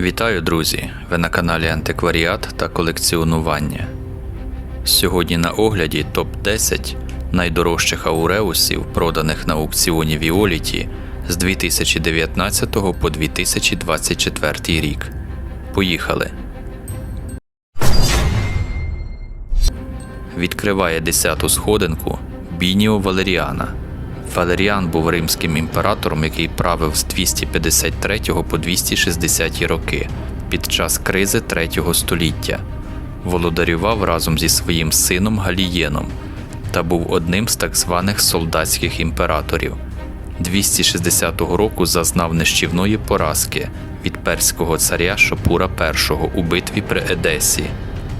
Вітаю, друзі! Ви на каналі Антикваріат та колекціонування. Сьогодні на огляді топ-10 найдорожчих ауреусів, проданих на аукціоні Віоліті з 2019 по 2024 рік. Поїхали! Відкриває 10-ту сходинку Бініо Валеріана. Валеріан був римським імператором, який правив з 253 по 260 роки під час кризи 3 століття. Володарював разом зі своїм сином Галієном та був одним з так званих солдатських імператорів. 260 року зазнав нищівної поразки від перського царя Шапура І у битві при Едесі,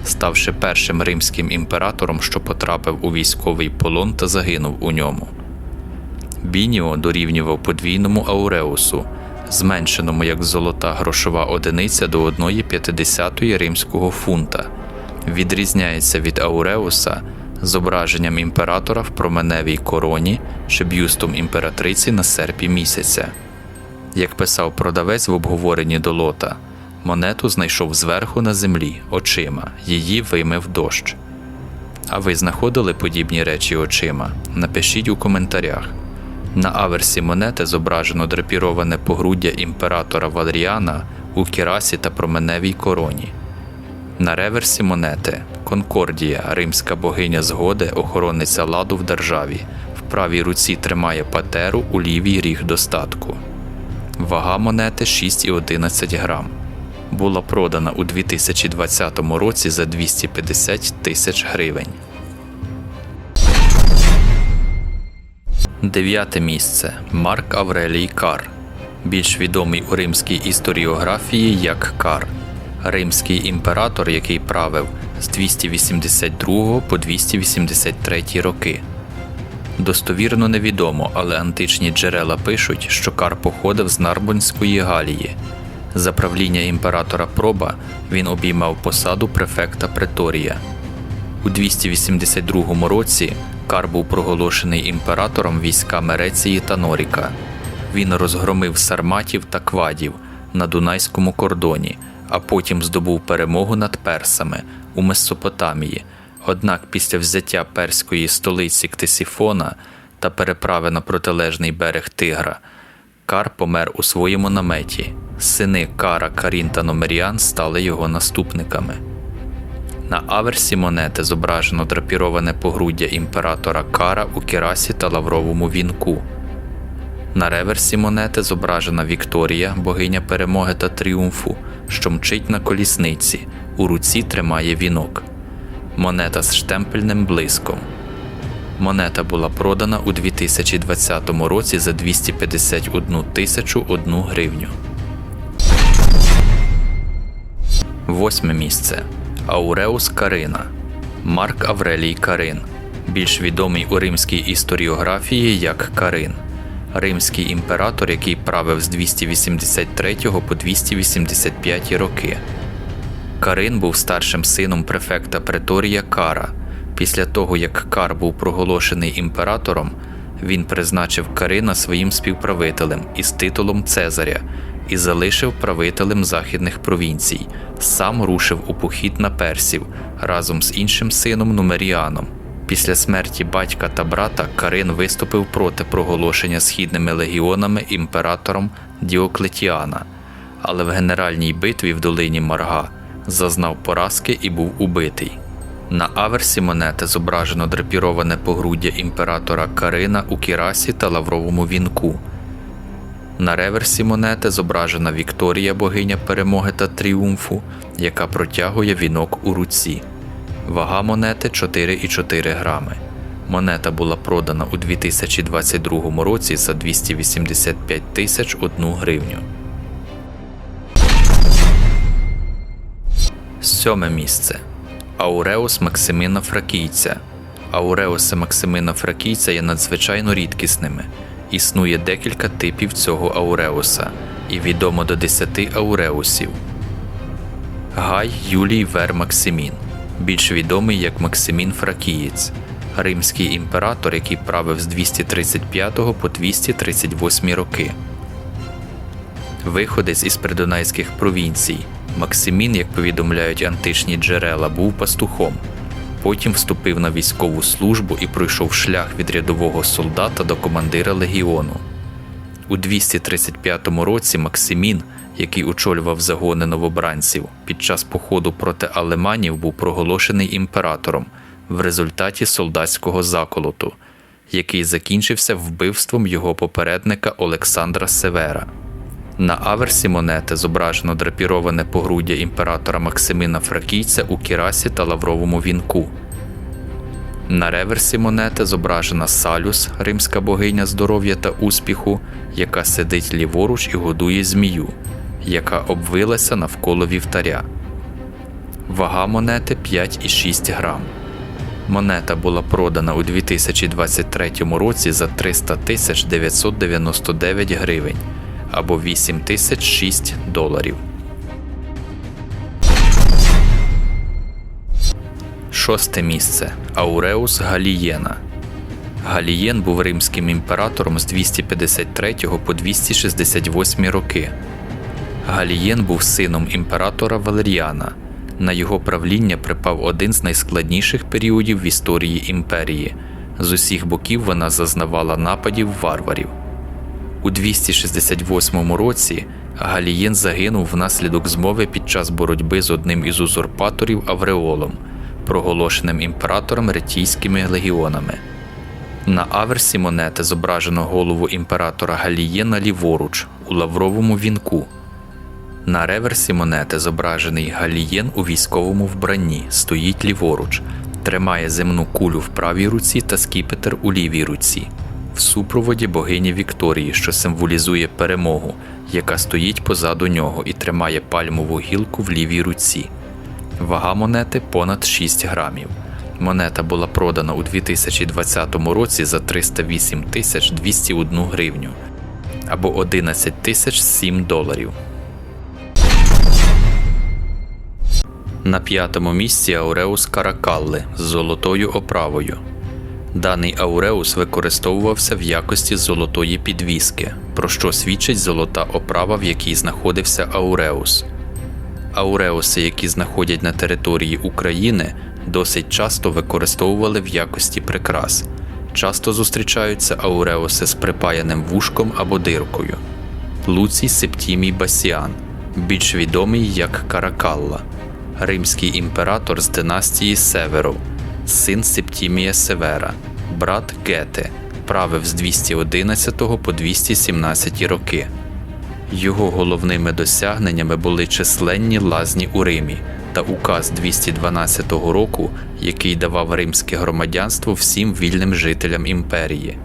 ставши першим римським імператором, що потрапив у військовий полон та загинув у ньому. Бініо дорівнював подвійному ауреусу, зменшеному як золота грошова одиниця до 1,50 римського фунта. Відрізняється від ауреуса зображенням імператора в променевій короні чи бюстом імператриці на серпі місяця. Як писав продавець в обговоренні до лота, монету знайшов зверху на землі очима, її вимив дощ. А ви знаходили подібні речі очима? Напишіть у коментарях. На аверсі монети зображено драпіроване погруддя імператора Валеріана у кірасі та променевій короні. На реверсі монети Конкордія, римська богиня згоди, охоронниця ладу в державі. В правій руці тримає патеру, у лівій ріг достатку. Вага монети 6,11 грам. Була продана у 2020 році за 250 тисяч гривень. Дев'яте місце Марк Аврелій Кар, більш відомий у римській історіографії як Кар, римський імператор, який правив з 282 по 283 роки. Достовірно невідомо, але античні джерела пишуть, що Кар походив з Нарбонської Галії. За правління імператора Проба він обіймав посаду префекта Преторія. У 282 році Кар був проголошений імператором війська Мереції та Норіка. Він розгромив сарматів та квадів на Дунайському кордоні, а потім здобув перемогу над персами у Месопотамії. Однак після взяття перської столиці Ктисіфона та переправи на протилежний берег Тигра, Кар помер у своєму наметі. Сини Кара, Карін та Номеріан стали його наступниками. На аверсі монети зображено драпіроване погруддя імператора Кара у кірасі та лавровому вінку. На реверсі монети зображена Вікторія, богиня перемоги та тріумфу, що мчить на колісниці, у руці тримає вінок. Монета з штемпельним блиском. Монета була продана у 2020 році за 251 тисячу 1 гривню. Восьме місце. Ауреус Карина. Марк Аврелій Карин, більш відомий у римській історіографії як Карин, римський імператор, який правив з 283 по 285 роки. Карин був старшим сином префекта Преторія Кара. Після того, як Кар був проголошений імператором, він призначив Карина своїм співправителем із титулом Цезаря і залишив правителем західних провінцій, сам рушив у похід на персів разом з іншим сином Нумеріаном. Після смерті батька та брата Карин виступив проти проголошення східними легіонами імператором Діоклетіана, але в генеральній битві в долині Марга зазнав поразки і був убитий. На аверсі монети зображено драпіроване погруддя імператора Карина у кірасі та лавровому вінку. На реверсі монети зображена Вікторія, богиня перемоги та тріумфу, яка протягує вінок у руці. Вага монети 4,4 грами. Монета була продана у 2022 році за 285 тисяч 1 гривню. Сьоме місце. Ауреус Максимина Фракійця. Ауреуси Максимина Фракійця є надзвичайно рідкісними. Існує декілька типів цього ауреуса, і відомо до 10 ауреусів. Гай Юлій Вер Максимін, більш відомий як Максимін Фракієць, римський імператор, який правив з 235 по 238 роки. Виходець із придунайських провінцій. Максимін, як повідомляють античні джерела, був пастухом. Потім вступив на військову службу і пройшов шлях від рядового солдата до командира легіону. У 235 році Максимін, який очолював загони новобранців, під час походу проти алеманів був проголошений імператором в результаті солдатського заколоту, який закінчився вбивством його попередника Олександра Севера. На аверсі монети зображено драпіроване погруддя імператора Максимина Фракійця у кірасі та лавровому вінку. На реверсі монети зображена Салюс, римська богиня здоров'я та успіху, яка сидить ліворуч і годує змію, яка обвилася навколо вівтаря. Вага монети 5,6 грам. Монета була продана у 2023 році за 300 тисяч 999 гривень або 8 тисяч 6 доларів. Шосте місце Ауреус Галієна. Галієн був римським імператором з 253 по 268 роки. Галієн був сином імператора Валеріана. На його правління припав один з найскладніших періодів в історії імперії. З усіх боків вона зазнавала нападів варварів. У 268 році Галієн загинув внаслідок змови під час боротьби з одним із узурпаторів Авреолом, проголошеним імператором ретійськими легіонами. На аверсі монети зображено голову імператора Галієна ліворуч у лавровому вінку. На реверсі монети зображений Галієн у військовому вбранні, стоїть ліворуч, тримає земну кулю в правій руці та скіпетр у лівій руці, в супроводі богині Вікторії, що символізує перемогу, яка стоїть позаду нього і тримає пальмову гілку в лівій руці. Вага монети понад 6 грамів. Монета була продана у 2020 році за 308 тисяч 201 гривню або 11 тисяч 7 доларів. На п'ятому місці Ауреус Каракалли з золотою оправою. Даний ауреус використовувався в якості золотої підвіски, про що свідчить золота оправа, в якій знаходився ауреус. Ауреуси, які знаходять на території України, досить часто використовували в якості прикрас. Часто зустрічаються ауреуси з припаяним вушком або диркою. Луцій Септімій Басіан, більш відомий як Каракалла, римський імператор з династії Северов, син Септімія Севера, брат Гете, правив з 211 по 217 роки. Його головними досягненнями були численні лазні у Римі та указ 212 року, який давав римське громадянство всім вільним жителям імперії.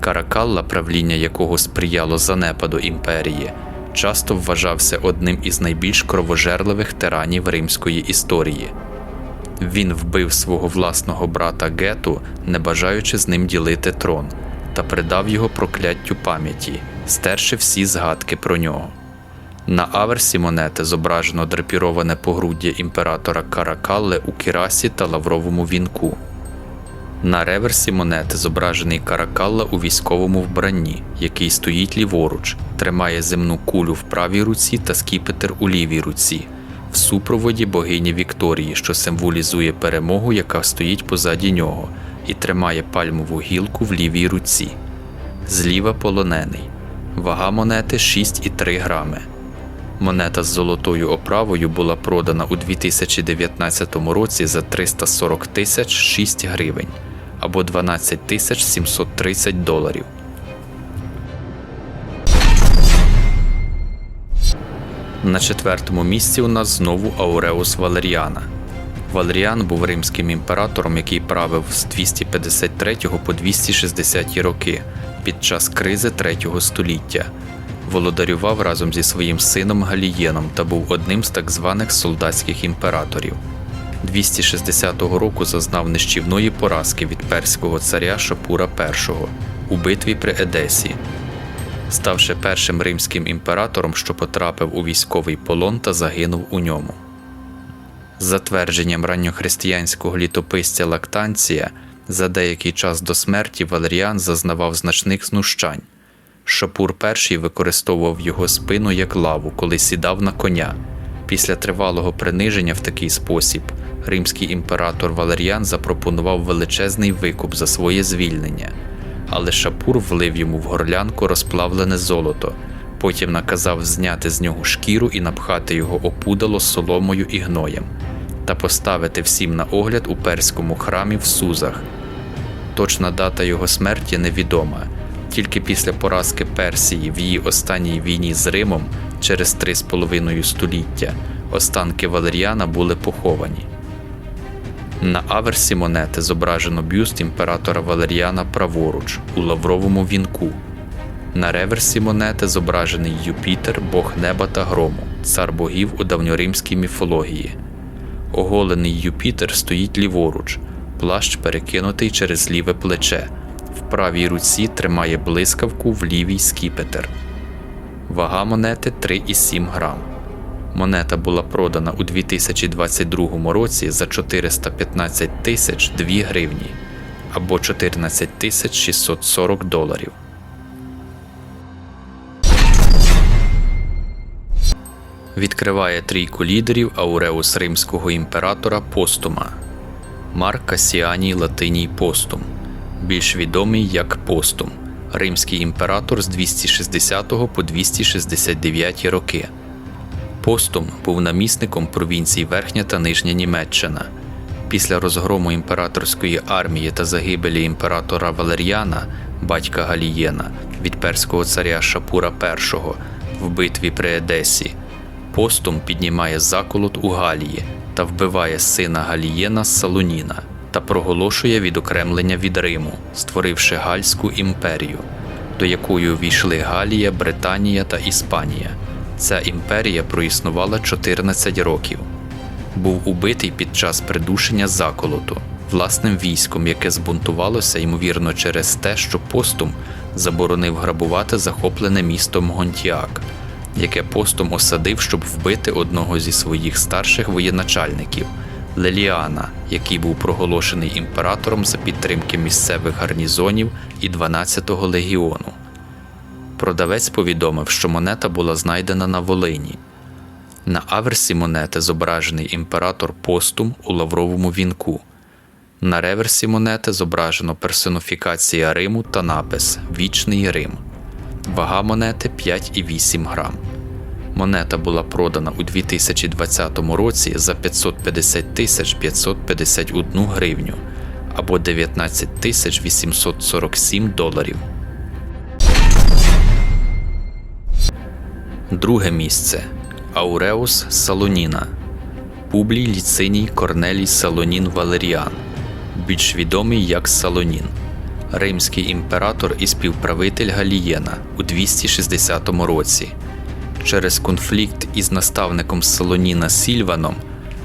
Каракалла, правління якого сприяло занепаду імперії, часто вважався одним із найбільш кровожерливих тиранів римської історії. Він вбив свого власного брата Гету, не бажаючи з ним ділити трон, та придав його прокляттю пам'яті, стерши всі згадки про нього. На аверсі монети зображено драпіроване погруддя імператора Каракалли у кірасі та лавровому вінку. На реверсі монети зображений Каракалла у військовому вбранні, який стоїть ліворуч, тримає земну кулю в правій руці та скіпетр у лівій руці, в супроводі богині Вікторії, що символізує перемогу, яка стоїть позаді нього, і тримає пальмову гілку в лівій руці. Зліва полонений. Вага монети 6,3 грами. Монета з золотою оправою була продана у 2019 році за 340 тисяч 6 гривень або 12 тисяч 730 доларів. На четвертому місці у нас знову Ауреус Валеріана. Валеріан був римським імператором, який правив з 253 по 260 роки під час кризи 3 століття. Володарював разом зі своїм сином Галієном та був одним з так званих солдатських імператорів. 260 року зазнав нищівної поразки від перського царя Шапура І у битві при Едесі, ставши першим римським імператором, що потрапив у військовий полон та загинув у ньому. За твердженням ранньохристиянського літописця Лактанція, за деякий час до смерті Валеріан зазнавав значних знущань. Шапур І використовував його спину як лаву, коли сідав на коня. Після тривалого приниження в такий спосіб римський імператор Валеріан запропонував величезний викуп за своє звільнення, але Шапур влив йому в горлянку розплавлене золото, потім наказав зняти з нього шкіру і напхати його опудало соломою і гноєм та поставити всім на огляд у перському храмі в Сузах. Точна дата його смерті невідома. Тільки після поразки Персії в її останній війні з Римом через три з половиною століття останки Валеріана були поховані. На аверсі монети зображено бюст імператора Валеріана праворуч у лавровому вінку. На реверсі монети зображений Юпітер, бог неба та грому, цар богів у давньоримській міфології. Оголений Юпітер стоїть ліворуч, плащ перекинутий через ліве плече. В правій руці тримає блискавку в лівій скіпетр. Вага монети 3,7 грам. Монета була продана у 2022 році за 415 тисяч 2 гривні або 14 тисяч 640 доларів. Відкриває трійку лідерів Ауреус римського імператора Постума Марк Касіаній Латиній Постум, більш відомий як Постум, римський імператор з 260 по 269 роки. Постум був намісником провінцій Верхня та Нижня Німеччина. Після розгрому імператорської армії та загибелі імператора Валеріана, батька Галієна, від перського царя Шапура І в битві при Едесі, Постум піднімає заколот у Галії та вбиває сина Галієна Салоніна та проголошує відокремлення від Риму, створивши Гальську імперію, до якої увійшли Галія, Британія та Іспанія. Ця імперія проіснувала 14 років. Був убитий під час придушення заколоту власним військом, яке збунтувалося, ймовірно, через те, що постум заборонив грабувати захоплене місто Мгонтіак, яке постум осадив, щоб вбити одного зі своїх старших воєначальників Леліана, який був проголошений імператором за підтримки місцевих гарнізонів і 12-го легіону. Продавець повідомив, що монета була знайдена на Волині. На аверсі монети зображений імператор Постум у лавровому вінку. На реверсі монети зображено персоніфікація Риму та напис Вічний Рим. Вага монети 5,8 грам. Монета була продана у 2020 році за 550 тисяч 551 гривню або 19 тисяч 847 доларів. Друге місце. Ауреус Салоніна, Публій Ліциній Корнелій Салонін Валеріан, більш відомий як Салонін, римський імператор і співправитель Галієна у 260 році. Через конфлікт із наставником Салоніна Сільваном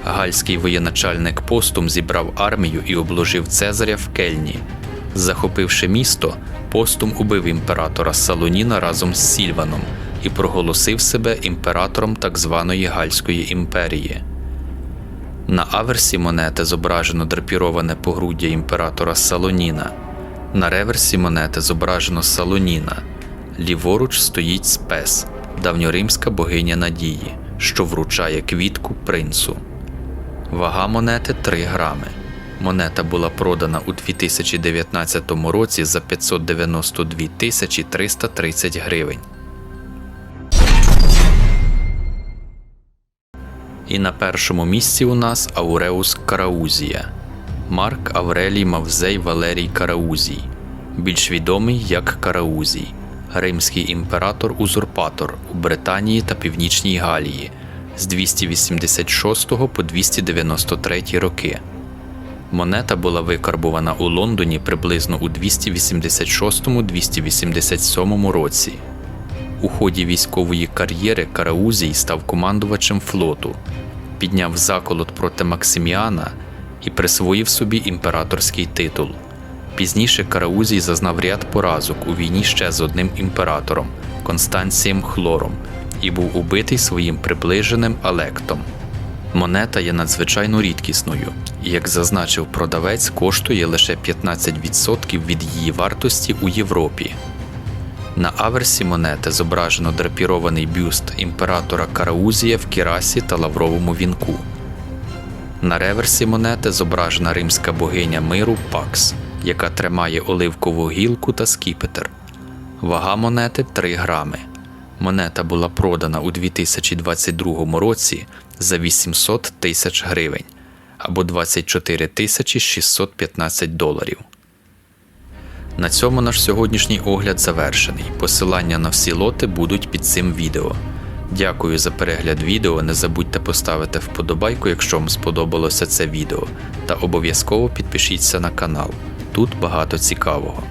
гальський воєначальник Постум зібрав армію і обложив Цезаря в Кельні. Захопивши місто, Постум убив імператора Салоніна разом з Сільваном і проголосив себе імператором так званої Гальської імперії. На аверсі монети зображено драпіроване погруддя імператора Салоніна. На реверсі монети зображено Салоніна. Ліворуч стоїть спес, давньоримська богиня надії, що вручає квітку принцу. Вага монети 3 грами. Монета була продана у 2019 році за 592 тисячі 330 гривень. І на першому місці у нас Ауреус Караузія, Марк Аврелій Мавзей Валерій Караузій, більш відомий як Караузій, римський імператор-узурпатор у Британії та Північній Галії з 286 по 293 роки. Монета була викарбувана у Лондоні приблизно у 286-287 році. У ході військової кар'єри Караузій став командувачем флоту, підняв заколот проти Максиміана і присвоїв собі імператорський титул. Пізніше Караузій зазнав ряд поразок у війні ще з одним імператором Констанцієм Хлором і був убитий своїм приближеним Алектом. Монета є надзвичайно рідкісною, і, як зазначив продавець, коштує лише 15% від її вартості у Європі. На аверсі монети зображено драпірований бюст імператора Караузія в кірасі та лавровому вінку. На реверсі монети зображена римська богиня миру Пакс, яка тримає оливкову гілку та скіпетр. Вага монети 3 грами. Монета була продана у 2022 році за 800 тисяч гривень або 24 тисячі 615 доларів. На цьому наш сьогоднішній огляд завершений. Посилання на всі лоти будуть під цим відео. Дякую за перегляд відео. Не забудьте поставити вподобайку, якщо вам сподобалося це відео, та обов'язково підпишіться на канал. Тут багато цікавого.